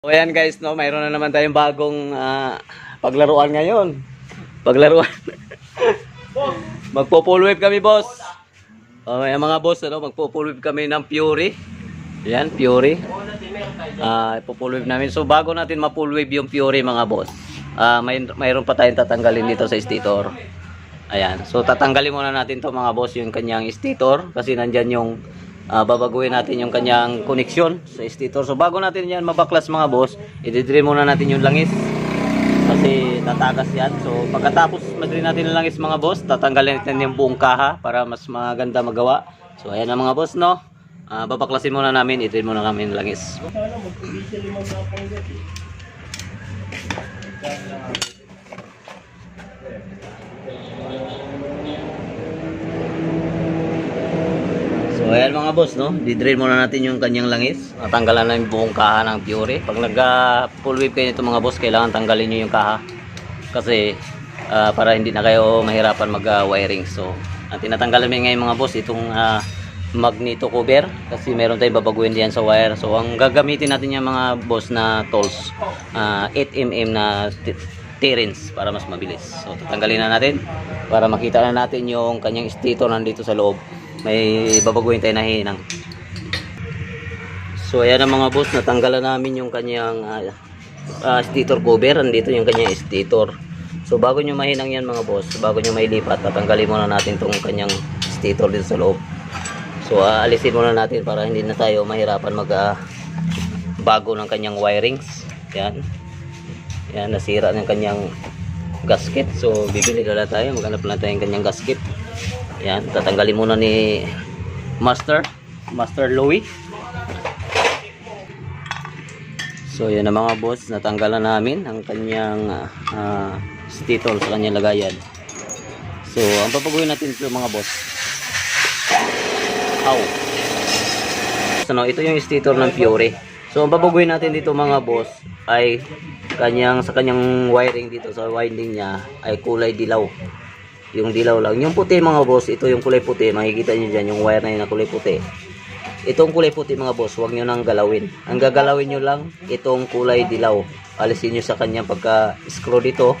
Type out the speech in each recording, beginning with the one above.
So ayan guys, no, mayroon na naman tayong bagong ah, paglaruan ngayon. Paglaruan. Magpo-full wave kami, boss. Oh, ayan mga boss, ano, magpo-full wave kami ng Fury. Ayan, Fury. Ah, ipo-full wave namin. So bago natin ma-full wave yung Fury mga boss, ah, may mayroon pa tayong tatanggalin dito sa stator. Ayan. So tatanggalin muna natin to mga boss yung kanyang stator kasi nandyan yung ah, babaguhin natin yung kanyang koneksyon sa stator. So bago natin yan mabaklas mga boss, i-drill muna natin yung langis kasi tatakas yan. So pagkatapos madrin natin yung langis mga boss, tatanggalin natin yung buong kaha para mas maganda magawa. So ayan na mga boss no. Ah, babaklasin muna namin, i-drill muna kami yung langis. So ayan mga boss no, di-drill muna natin yung kanyang langis. Natanggalan na yung buong kaha ng Fury. Pag nag ah, full wave kayo nito mga boss, kailangan tanggalin nyo yung kaha. Kasi ah, para hindi na kayo mahirapan mag-wiring. So ang tinatanggalan namin ngayon mga boss, itong ah, magneto cover. Kasi meron tayong babaguhin diyan sa wire. So ang gagamitin natin yung mga boss na tools, ah, 8mm na T-rings para mas mabilis. So tatanggalin na natin para makita na natin yung kanyang stator nandito sa loob. May babaguhin tayo na hinang. So ayan ang mga boss, natanggalan namin yung kanyang ah, ah, stator cover. Nandito yung kanyang stator. So bago nyo mahinang yan mga boss, bago nyo mailipat, tatanggalin muna natin tong kanyang stator dito sa loob. So aalisin muna natin para hindi na tayo mahirapan mag ah, bago ng kanyang wirings. Yan. Yan, nasira ng kanyang gasket. So bibili na tayo, maghanap lang tayo ng kanyang gasket. Yan, tatanggalin muna ni Master, Master Louie. So yan na mga boss, natanggalan namin ang kanyang ah, stator sa kanyang lagayan. So ang papaguhin natin ito mga boss. Ow. So no, ito yung stator ng Fiore. So ang babaguhin natin dito mga boss ay kanyang sa kanyang wiring dito sa winding niya ay kulay dilaw. Yung dilaw lang. Yung puti mga boss, ito yung kulay puti. Makikita niyo diyan yung wire na yun na kulay puti. Itong kulay puti mga boss, huwag nyo nang galawin. Ang gagalawin nyo lang, itong kulay dilaw. Alisin nyo sa kanyang pagka-screw dito.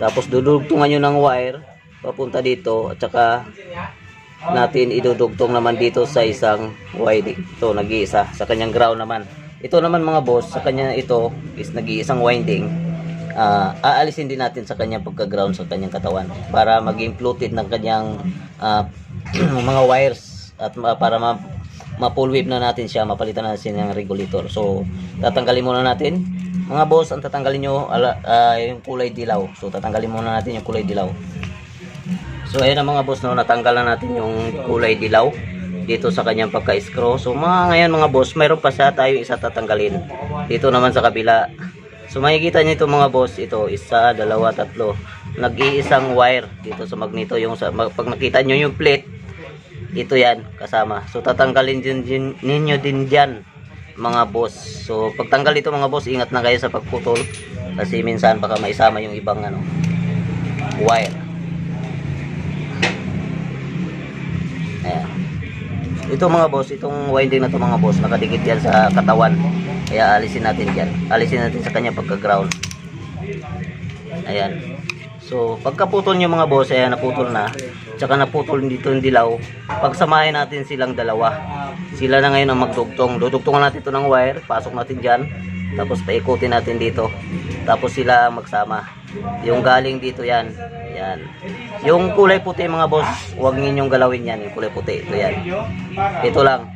Tapos dudugtungan nyo ng wire papunta dito at saka natin idudugtong naman dito sa isang winding. Ito, nag-iisa. Sa kanyang ground naman. Ito naman mga boss, sa kanya ito is nag-iisang winding. Ah, aalisin din natin sa kanyang pagka-ground sa kanyang katawan para maging fluted ng kanyang ah, mga wires at ma- para ma ma-full na natin siya, mapalitan natin ng regulator. So, tatanggalin muna natin. Mga boss, ang tatanggalin nyo ala, ah, yung kulay dilaw. So, tatanggalin muna natin yung kulay dilaw. So ayan ang mga boss no, natanggal na natin yung kulay dilaw dito sa kanyang pagka-screw. So mga ngayon mga boss, mayroon pa siya tayo isa tatanggalin. Dito naman sa kabila. So makikita niyo ito mga boss, ito isa, dalawa, tatlo. Nag-iisang wire dito sa magneto yung sa, pag makita niyo yung plate, ito yan kasama. So tatanggalin din, din ninyo din diyan mga boss. So pagtanggal ito mga boss, ingat na kayo sa pagputol kasi minsan baka maisama yung ibang ano wire. Ayan. Ito mga boss, itong winding na to mga boss, nakadikit yan sa katawan. Kaya alisin natin yan. Alisin natin sa kanya pagka-ground. Ayan. So, pagkaputol nyo mga boss, ayan, naputol na. Tsaka naputol dito yung dilaw. Pagsamahin natin silang dalawa. Sila na ngayon ang magdugtong. Dudugtungan natin ito ng wire. Pasok natin dyan. Tapos paikutin natin dito. Tapos sila magsama. Yung galing dito yan. Yan. Yung kulay puti mga boss, huwag ninyong galawin yan. Yung kulay puti. Ito yan. Ito lang.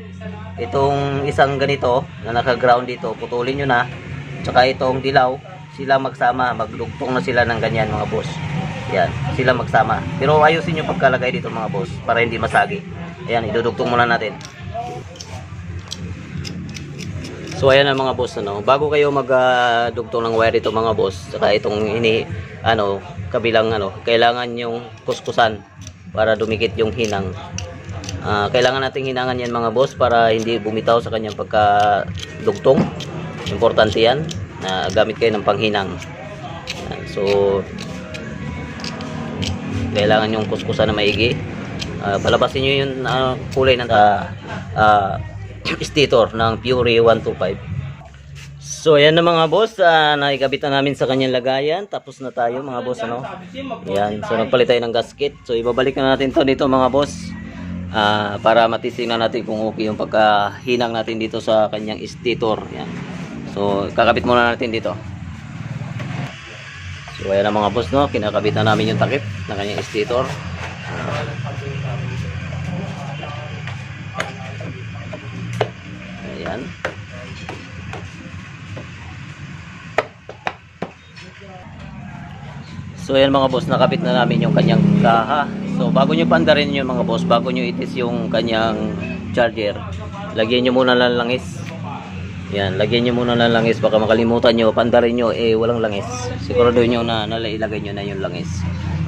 Itong isang ganito na naka-ground dito, putulin nyo na. Tsaka itong dilaw, sila magsama. Magdugtong na sila ng ganyan mga boss. Yan. Sila magsama. Pero ayusin nyo pagkalagay dito mga boss para hindi masagi. Ayan, idudugtong muna natin. So ayan ang mga boss ano, bago kayo magdugtong ng wire ito mga boss, saka itong ini ano, kabilang ano, kailangan yung kuskusan para dumikit yung hinang. Ah, kailangan nating hinangan yan mga boss para hindi bumitaw sa kanyang pagkadugtong. Importante yan na gamit kayo ng panghinang. Yan. So kailangan yung kuskusan na maigi. Ah, palabasin nyo yung ah, kulay ng ah, ah, stator ng Fury 125. So ayan na mga boss, uh, naikabit na namin sa kanyang lagayan. Tapos na tayo mga boss ano. Yan, so nagpalit tayo ng gasket. So ibabalik na natin to dito mga boss. Ah, para matising na natin kung okay yung pagkahinang natin dito sa kanyang stator. Yan. So kakabit muna natin dito. So ayan na mga boss no, kinakabit na namin yung takip ng kanyang stator. Ayan. So ayan mga boss, nakabit na namin yung kanyang kaha. So bago nyo pandarin yung mga boss, bago nyo itis yung kanyang charger, lagyan nyo muna ng langis. Yan, lagyan nyo muna ng langis. Baka makalimutan nyo, pandarin nyo, eh walang langis. Sigurado nyo na nalailagay nyo na yung langis.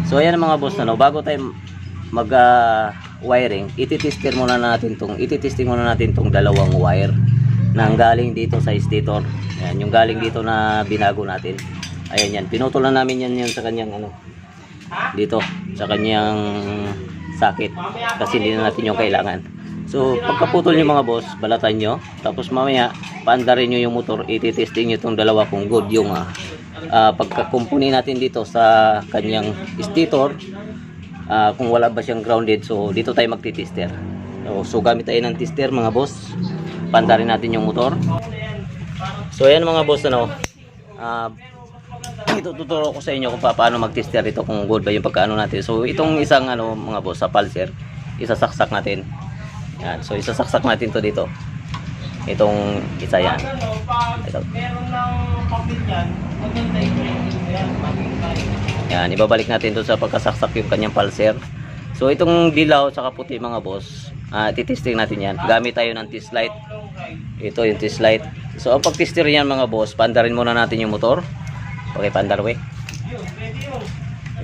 So ayan mga boss, ano, bago tayo mag ah, wiring, ititester muna natin tong, ititesting muna natin tong dalawang wire nang galing dito sa stator. Yan, yung galing dito na binago natin. Ayan yan, pinutol na namin yan, yan sa kanyang ano, dito, sa kanyang sakit. Kasi hindi na natin yung kailangan. So, pagkaputol nyo mga boss, balatan nyo. Tapos mamaya, paandarin nyo yung motor, ititesting nyo itong dalawa kung good yung uh, pagkakumpuni natin dito sa kanyang stator. Ah, kung wala ba siyang grounded, so dito tayo magtitester. So, so gamit tayo ng tester mga boss. Pandarin natin yung motor. So ayan mga boss ano. Ah ito tuturo ko sa inyo kung pa- paano mag-tester ito kung good ba yung pagkaano natin. So itong isang ano mga boss sa pulser, isasaksak natin. Yan. So isasaksak natin to dito. Itong isa yan. Ito. ng papel yan, ibabalik natin doon sa pagkasaksak yung kanyang pulser. So itong dilaw at puti mga boss, ah titesting natin yan. Gamit tayo ng test light. Ito yung test light. So ang pag-tester yan mga boss, paandarin muna natin yung motor. Okay, paandar we.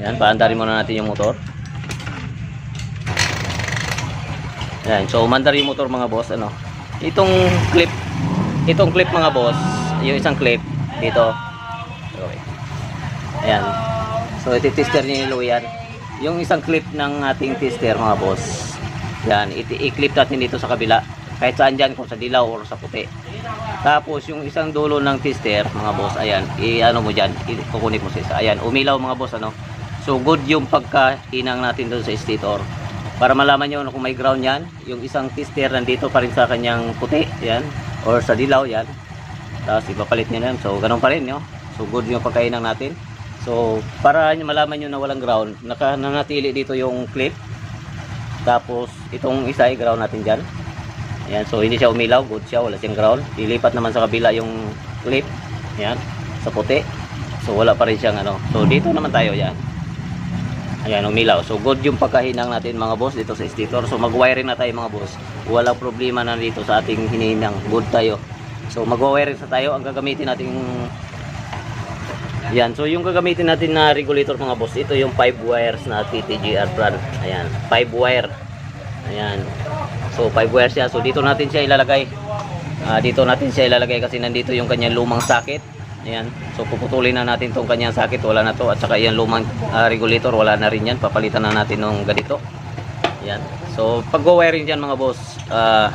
Yan, paandarin muna natin yung motor. Yan, so umandar yung motor mga boss, ano. Itong clip, itong clip mga boss, yung isang clip dito. Okay. Ayan. So iti-tester niyo yung yan. Yung isang clip ng ating tester mga boss. Yan, i-clip natin dito sa kabila. Kahit saan dyan, kung sa dilaw or sa puti. Tapos yung isang dulo ng tester mga boss, ayan, i-ano mo dyan, i-kukunin mo sa isa. Ayan, umilaw mga boss, ano. So good yung pagkahinang natin doon sa stator. Para malaman nyo ano, kung may ground yan, yung isang tester nandito pa rin sa kanyang puti, yan, or sa dilaw, yan. Tapos ipapalit nyo na yan. So ganun pa rin, no? So good yung pagkainang natin. So para malaman nyo na walang ground, naka, nanatili dito yung clip. Tapos itong isa i-ground natin dyan. Ayan, so hindi siya umilaw, good siya, wala siyang ground. Ilipat naman sa kabila yung clip. Ayan, sa puti. So wala pa rin siyang ano. So dito naman tayo, yan. Ayan, umilaw. So, good yung pagkahinang natin mga boss dito sa stator. So, mag-wiring na tayo mga boss. Walang problema na dito sa ating hinihinang. Good tayo. So, mag-wiring na tayo. Ang gagamitin natin Yan. So, yung gagamitin natin na regulator mga boss, ito yung 5 wires na TTGR brand. Ayan. 5 wire. Ayan. So, 5 wires siya. So, dito natin siya ilalagay. Ah, dito natin siya ilalagay kasi nandito yung kanyang lumang socket. Ayan. So puputulin na natin tong kanyang socket, wala na to. At saka yan lumang ah, regulator, wala na rin yan. Papalitan na natin ng ganito. Ayan. So pag wiring dyan mga boss, ah,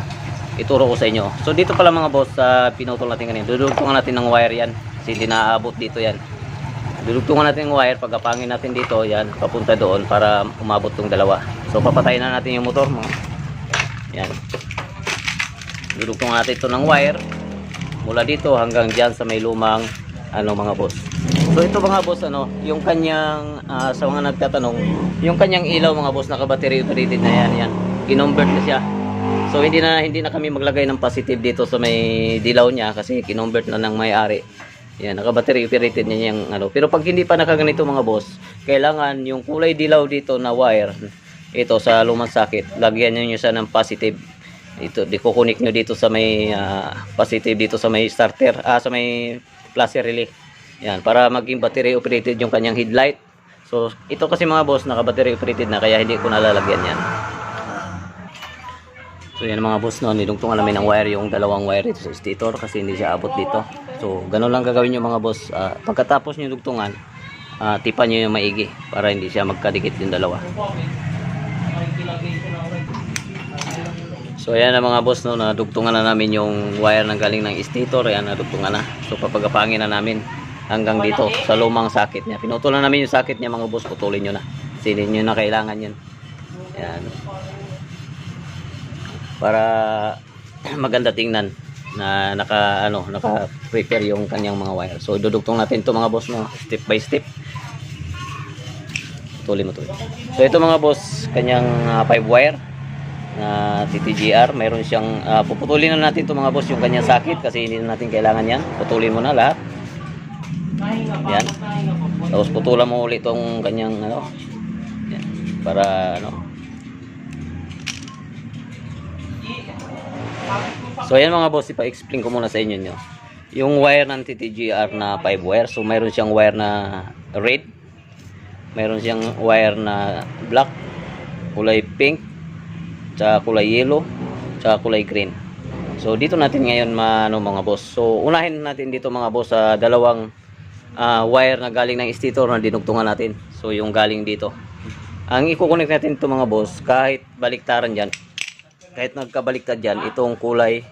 ituro ko sa inyo. So dito pala mga boss, sa pinutol natin kanina, dudugtungan natin ng wire yan. Kasi hindi naaabot dito yan. Dudugtungan natin ng wire, pagkapangin natin dito, yan, papunta doon para umabot tong dalawa. So papatayin na natin yung motor mo. Yan. Dudugtungan natin ito ng wire mula dito hanggang diyan sa may lumang ano mga boss. So ito mga boss ano, yung kanyang ah, sa mga nagtatanong, yung kanyang ilaw mga boss naka-battery operated na yan, yan. Kinomvert na siya. So hindi na hindi na kami maglagay ng positive dito sa may dilaw niya kasi kinomvert na ng may-ari. Yan, naka-battery operated niya yung ano. Pero pag hindi pa nakaganito mga boss, kailangan yung kulay dilaw dito na wire ito sa lumang socket, lagyan niyo siya ng positive. Ito di kukunik nyo dito sa may ah, positive dito sa may starter ah sa may plus relay. Yan para maging battery operated yung kanyang headlight. So ito kasi mga boss naka battery operated na kaya hindi ko nalalagyan yan. So yan mga boss no nilungtungan namin ng wire yung dalawang wire dito sa stator kasi hindi siya abot dito so ganun lang gagawin nyo mga boss Ah, pagkatapos nyo dugtungan ah, tipan nyo yung maigi para hindi siya magkadikit yung dalawa So ayan na mga boss no, nadugtungan na namin yung wire na galing ng stator, ayan nadugtungan na. So papagapangin na namin hanggang dito sa lumang sakit niya. Pinutulan namin yung sakit niya mga boss, putulin nyo na. Silin nyo na kailangan yun. Ayan. Para maganda tingnan na naka ano naka prepare yung kanyang mga wire. So dudugtong natin to mga boss no step by step. Tuloy mo to. So ito mga boss, kanyang 5 wire na TTGR. Mayroon siyang ah, puputulin na natin to mga boss yung kanyang sakit kasi hindi na natin kailangan yan. Putulin mo na lahat. Yan. Tapos putulan mo ulit tong kanyang ano. Yan. Para ano. So ayan mga boss, ipa-explain ko muna sa inyo nyo. Yung wire ng TTGR na 5 wire, so mayroon siyang wire na red, mayroon siyang wire na black, kulay pink, tsaka kulay yellow, tsaka kulay green. So dito natin ngayon maano mga boss. So unahin natin dito mga boss sa dalawang ah, wire na galing ng stator na dinugtungan natin. So yung galing dito. Ang i-connect natin ito mga boss, kahit baliktaran dyan, kahit nagkabaliktad dyan, itong kulay.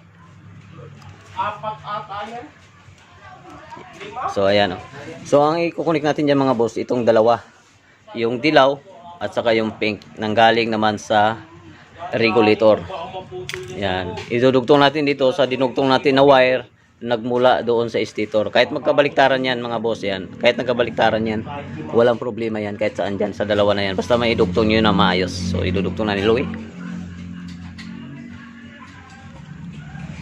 So ayan oh. So ang i-connect natin diyan mga boss, itong dalawa. Yung dilaw at saka yung pink nang galing naman sa regulator. Yan. Idudugtong natin dito sa dinugtong natin na wire nagmula doon sa stator. Kahit magkabaliktaran yan mga boss yan. Kahit nagkabaliktaran yan, walang problema yan kahit saan dyan sa dalawa na yan. Basta may idugtong nyo na maayos. So idudugtong na ni Louie.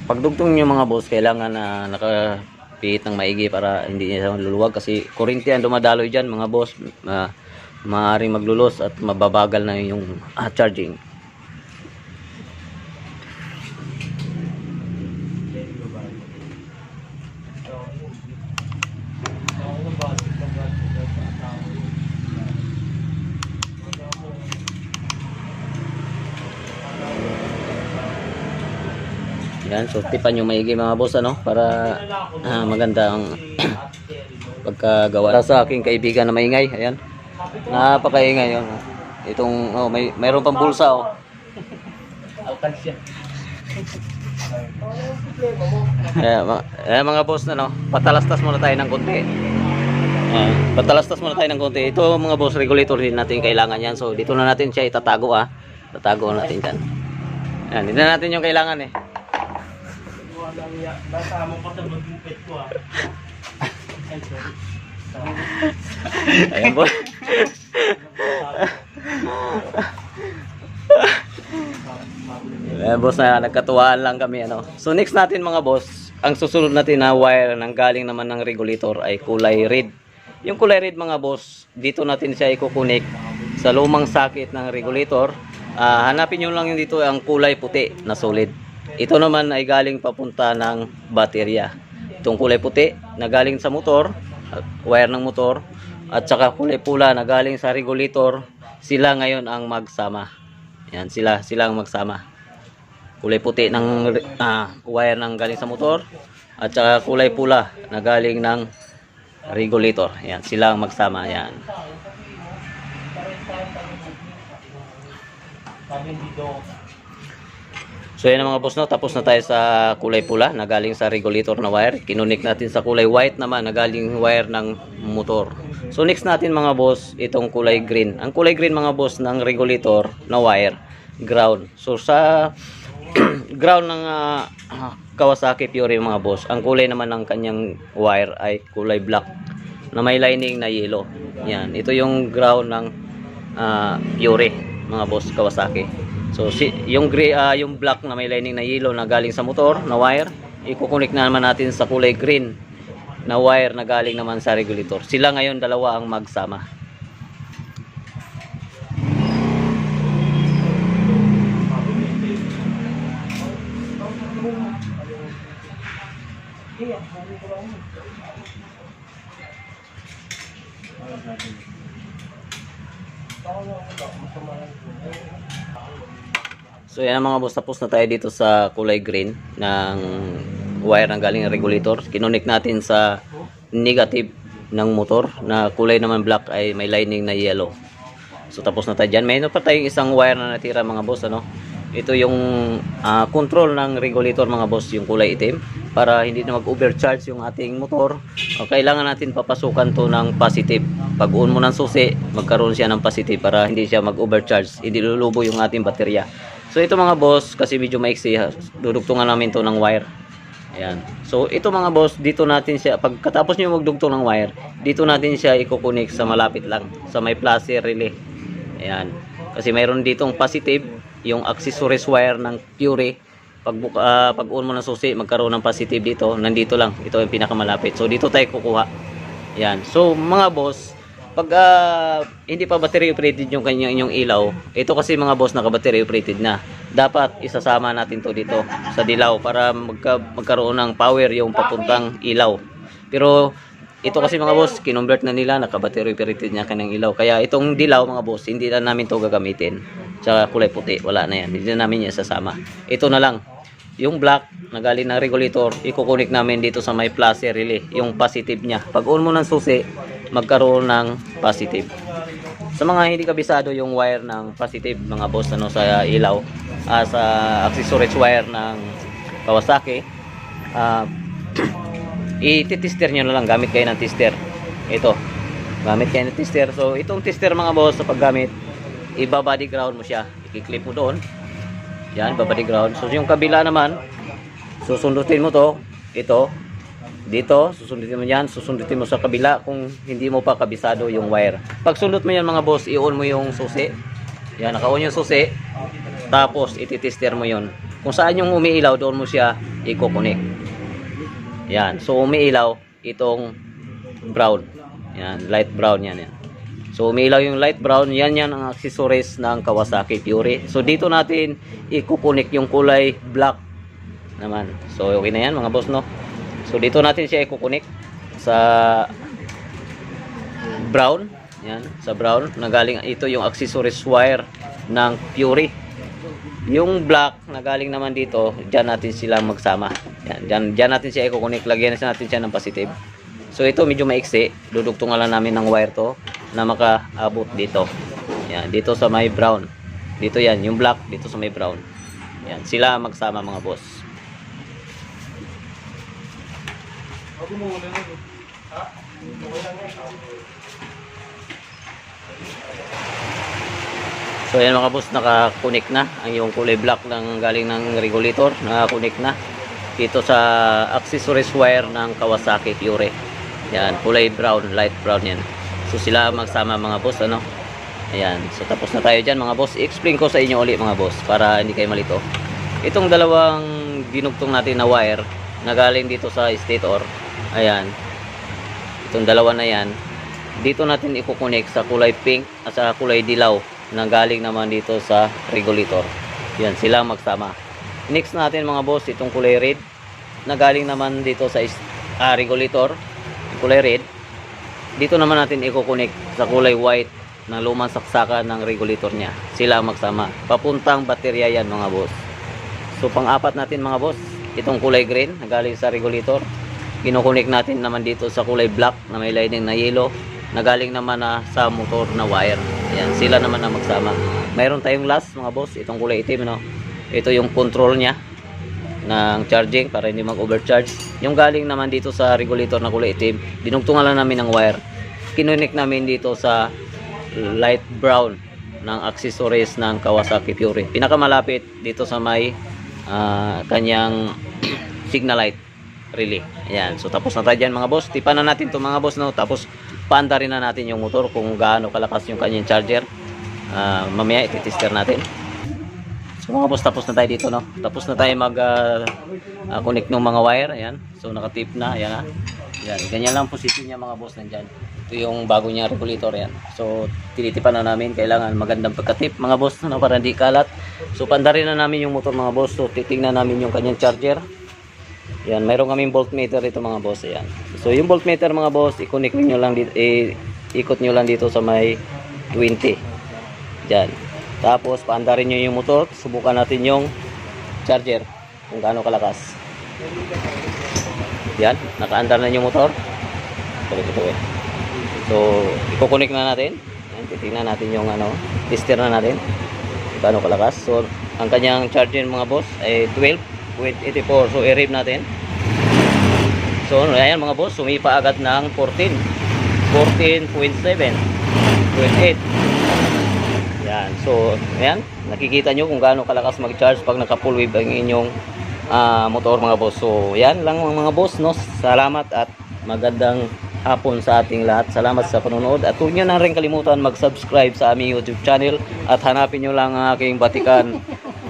Pagdugtong nyo mga boss, kailangan na nakapihit ng maigi para hindi niya luluwag kasi kuryente ang dumadaloy dyan mga boss. Ma maaaring maglulos at mababagal na yung ah, charging. Yan, so tipan nyo maigi mga boss ano para ah, maganda ang pagkagawa. Sa aking kaibigan na maingay, ayan. Napakaingay yun. Itong oh, may mayroon pang bulsa oh. Alkansya. Eh, eh, mga boss na no, patalastas muna tayo ng konti. Eh, patalastas muna tayo ng konti. Ito mga boss regulator din natin kailangan yan. So dito na natin siya itatago ah. Tatago natin dyan. Yan, hindi na natin yung kailangan eh. Walang ya. Nasama pa sa magupit ko ah. Ayan boss. Ayan boss na nagkatuwaan lang kami ano. So next natin mga boss, ang susunod natin na wire nang galing naman ng regulator ay kulay red. Yung kulay red mga boss, dito natin siya ikukunik sa lumang sakit ng regulator. Ah, hanapin nyo lang yung dito ang kulay puti na solid. Ito naman ay galing papunta ng baterya. Itong kulay puti na galing sa motor, wire ng motor, at saka kulay pula na galing sa regulator, sila ngayon ang magsama. Yan, sila, sila ang magsama. Kulay puti ng ah, wire ng galing sa motor, at saka kulay pula na galing ng regulator. Yan, sila ang magsama. Yan. Hindi daw. So yan mga boss no, tapos na tayo sa kulay pula na galing sa regulator na wire. Kinunik natin sa kulay white naman na galing wire ng motor. So next natin mga boss, itong kulay green. Ang kulay green mga boss ng regulator na wire, ground. So sa ground ng ah, Kawasaki Fury mga boss, ang kulay naman ng kanyang wire ay kulay black na may lining na yellow. Yan, ito yung ground ng ah, Fury mga boss Kawasaki. So si yung gray ah, yung black na may lining na yellow na galing sa motor na wire, ikukunik na naman natin sa kulay green na wire na galing naman sa regulator. Sila ngayon dalawa ang magsama. So yan mga boss, tapos na tayo dito sa kulay green ng wire ng galing ng regulator. Kinunik natin sa negative ng motor na kulay naman black ay may lining na yellow. So tapos na tayo dyan. Mayroon pa tayong isang wire na natira mga boss ano. ito yung ah, control ng regulator mga boss, yung kulay itim para hindi na mag-overcharge yung ating motor. O, kailangan natin papasukan to ng positive. Pag on mo ng susi, magkaroon siya ng positive para hindi siya mag-overcharge, hindi lulubo yung ating baterya. So ito mga boss, kasi medyo maiksi, dudugtungan namin to ng wire. Ayan. So ito mga boss, dito natin siya, pagkatapos nyo magdugtong ng wire, dito natin siya ikukunik sa malapit lang, sa may plus relay. Ayan. Kasi mayroon ditong positive, yung accessories wire ng Pure. Pag, ah, pag on mo ng susi, magkaroon ng positive dito. Nandito lang. Ito yung pinakamalapit. So, dito tayo kukuha. Yan. So, mga boss, pag ah, hindi pa battery operated yung kanyang inyong ilaw, ito kasi mga boss naka-battery operated na. Dapat isasama natin to dito sa dilaw para magka, magkaroon ng power yung papuntang ilaw. Pero ito kasi mga boss, kinonvert na nila, naka-battery operated niya kanyang ilaw. Kaya itong dilaw mga boss, hindi na namin to gagamitin. Tsaka kulay puti, wala na yan. Hindi na namin yan sasama. Ito na lang. Yung black na galing ng regulator, ikukunik namin dito sa may plus relay, yung positive niya. Pag on mo ng susi, magkaroon ng positive. Sa mga hindi kabisado yung wire ng positive, mga boss, ano, sa ilaw, ah, sa accessories wire ng Kawasaki, ah, ititester nyo na lang gamit kayo ng tester. Ito gamit kayo ng tester. So itong tester mga boss sa paggamit iba-body ground mo siya. Ikiklip mo doon. Yan babody ground so yung kabila naman susundutin mo to. Ito dito susundutin mo yan susundutin mo sa kabila kung hindi mo pa kabisado yung wire pag mo yan mga boss i-on mo yung susi yan naka-on yung susi tapos ititester mo yon kung saan yung umiilaw doon mo siya i-connect yan. So umiilaw itong brown. Yan, light brown yan yan. So umiilaw yung light brown, yan yan ang accessories ng Kawasaki Pure. So dito natin ikukunik yung kulay black naman. So okay na yan mga boss no. So dito natin siya ikukunik sa brown. Yan, sa brown. Nagaling ito yung accessories wire ng Pure. Yung black na galing naman dito, diyan natin sila magsama. Yan, diyan, diyan natin siya i-connect. Lagyan na natin siya ng positive. So ito medyo maiksi. Dudugtungan lang namin ng wire to na makaabot dito. Yan, dito sa may brown. Dito yan, yung black dito sa may brown. Yan, sila magsama mga boss. So yan mga boss, nakakunik na ang yung kulay black ng galing ng regulator, nakakunik na dito sa accessories wire ng Kawasaki Pure. Yan, kulay brown, light brown yan. So sila magsama mga boss, ano? Ayan, so tapos na tayo dyan mga boss. I-explain ko sa inyo ulit mga boss para hindi kayo malito. Itong dalawang dinugtong natin na wire na galing dito sa stator, ayan, itong dalawa na yan, dito natin ikukunik sa kulay pink at sa kulay dilaw na galing naman dito sa regulator. Yan, sila magsama. Next natin mga boss, itong kulay red na galing naman dito sa ah, regulator, kulay red. Dito naman natin ikukunik sa kulay white na lumang saksakan ng regulator niya. Sila magsama. Papuntang baterya yan mga boss. So pang-apat natin mga boss, itong kulay green na galing sa regulator. Kinukunik natin naman dito sa kulay black na may lining na yellow na galing naman na sa motor na wire. Ayan, sila naman na magsama. Mayroon tayong last mga boss, itong kulay itim no. Ito yung control niya ng charging para hindi mag-overcharge. Yung galing naman dito sa regulator na kulay itim, dinugtungan lang namin ng wire. Kinunik namin dito sa light brown ng accessories ng Kawasaki Pure. Pinakamalapit dito sa may ah, kanyang signal light relay. Ayan. So tapos na tayo dyan mga boss. Tipan na natin to mga boss no. Tapos paanda rin na natin yung motor kung gaano kalakas yung kanyang charger. Ah, mamaya ititester natin. So mga boss, tapos na tayo dito, no? Tapos na tayo mag ah, ah, connect ng mga wire, ayan. So nakatip na, ayan na. Ayan, ganyan lang position niya mga boss nandyan. Ito yung bago niya regulator, yan. So tinitipan na namin, kailangan magandang pagkatip mga boss, no? Para hindi kalat. So pandarin na namin yung motor mga boss. So titingnan namin yung kanyang charger. Yan, mayroon kaming voltmeter dito mga boss, ayan. So yung voltmeter mga boss, i-connect nyo lang dito, eh, ikot nyo lang dito sa may 20. Diyan. Tapos, paandarin nyo yung motor. Subukan natin yung charger. Kung gaano kalakas. Yan. Nakaandar na yung motor. So, ikukunik na natin. Yan. Titingnan natin yung ano. Tester na natin. Gaano kalakas. So, ang kanyang charger mga boss ay 12 with 84. So, i-rave natin. So, ano, ayan mga boss, sumipa agad ng 14. 14.7. 28. Yan. So, ayan. Nakikita nyo kung gaano kalakas mag-charge pag naka-full wave ang inyong ah, motor mga boss. So, yan lang mga boss. No? Salamat at magandang hapon sa ating lahat. Salamat sa panonood. At huwag nyo na rin kalimutan mag-subscribe sa aming YouTube channel at hanapin nyo lang ang aking batikan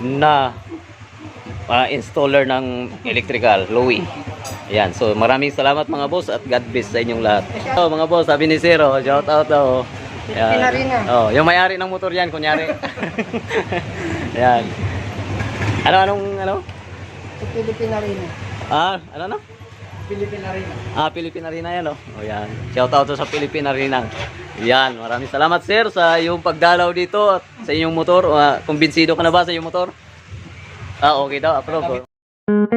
na ah, installer ng electrical, Louie. Yan. So, maraming salamat mga boss at God bless sa inyong lahat. So, mga boss, sabi ni Zero, shout out daw. Yan. Pinarina. Oh, yung may-ari ng motor yan, kunyari. yan. Ano, anong, ano? Pilipina rin. Ah, ano na? Pilipina rin. Ah, Pilipina Arena yan, oh. Oh, yan. Shout out sa Pilipina Arena. Yan, maraming salamat, sir, sa iyong pagdalaw dito at sa inyong motor. Ah, kumbinsido ka na ba sa iyong motor? Ah, okay daw. Approve. Okay.